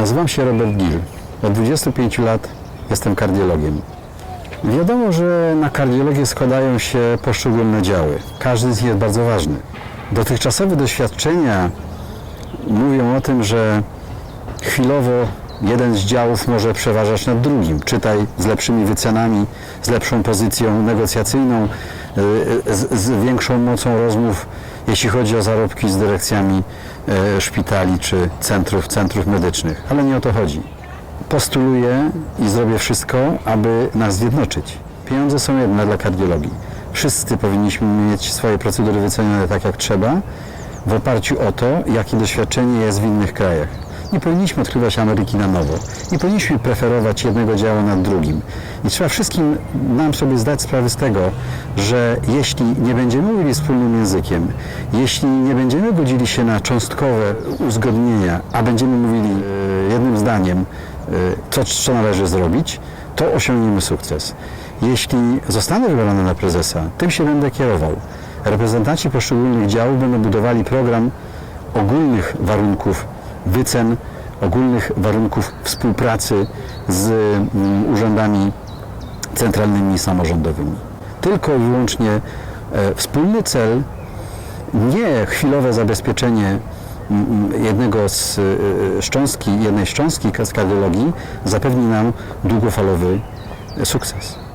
Nazywam się Robert Gill. Od 25 lat jestem kardiologiem. Wiadomo, że na kardiologię składają się poszczególne działy. Każdy z nich jest bardzo ważny. Dotychczasowe doświadczenia mówią o tym, że chwilowo jeden z działów może przeważać nad drugim. Czytaj z lepszymi wycenami, z lepszą pozycją negocjacyjną, y, z, z większą mocą rozmów, jeśli chodzi o zarobki z dyrekcjami y, szpitali czy centrów, centrów medycznych. Ale nie o to chodzi. Postuluję i zrobię wszystko, aby nas zjednoczyć. Pieniądze są jedne dla kardiologii. Wszyscy powinniśmy mieć swoje procedury wycenione tak jak trzeba, w oparciu o to, jakie doświadczenie jest w innych krajach. Nie powinniśmy odkrywać Ameryki na nowo. Nie powinniśmy preferować jednego działu nad drugim. I trzeba wszystkim nam sobie zdać sprawę z tego, że jeśli nie będziemy mówili wspólnym językiem, jeśli nie będziemy godzili się na cząstkowe uzgodnienia, a będziemy mówili e, jednym zdaniem, e, co, co należy zrobić, to osiągniemy sukces. Jeśli zostanę wybrany na prezesa, tym się będę kierował. Reprezentanci poszczególnych działów będą budowali program ogólnych warunków wycen, ogólnych warunków współpracy z mm, urzędami centralnymi i samorządowymi. Tylko i wyłącznie e, wspólny cel, nie chwilowe zabezpieczenie mm, jednego z e, szczątki, jednej szczątki z kardiologii zapewni nam długofalowy sukces.